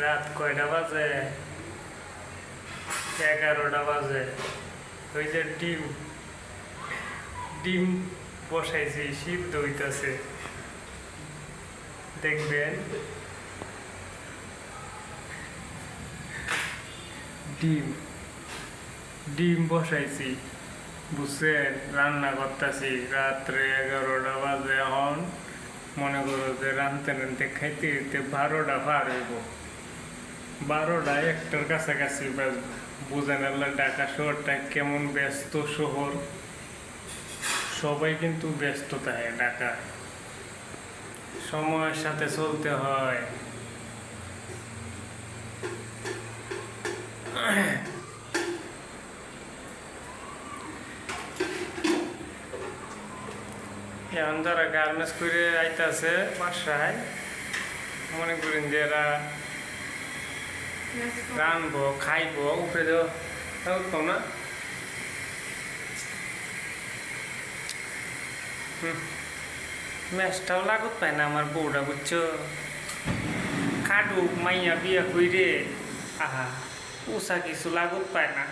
রাত কয়টা বাজে? এগারোটা বাজে। ওই যে ডিম ডিম বসাইছি, সিদ্ধ হইতাছে। দেখবেন। ডিম ডিম বসাইছি, বুঝছেন? রান্না করতেছি। রাত্রে এগারোটা বাজে, এখন মনে করো যে রানতে খাইতে খাইতে বারোটা পার হইব। বারোটা একটার কাছাকাছি বুঝেন আল্লাহ ঢাকা শহরটা কেমন ব্যস্ত শহর। সবাই কিন্তু ব্যস্ত থাকে ঢাকা। সময়ের সাথে চলতে হয়। এখন যারা গার্মেন্টস করে আইতাছে বাসায়। মনে করেন যে এরা রানবো খাইবো, উপরে তো থাকতো না। ম্যাচটাও লাগত পায় না আমার বউটা বুঝছ? খাটুক মাইয়া বিয়া কইরে। আহা, উষা কিছু লাগত পায় না।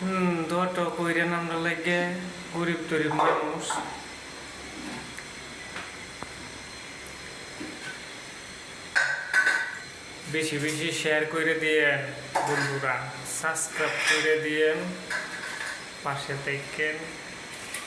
হুম দট কইরে আমরা লাগে গরিব টরিব মানুষ। বেশি বেশি শেয়ার করে দিয়েন বন্ধুরা সাবস্ক্রাইব করে দিয়েন পাশে থাকেন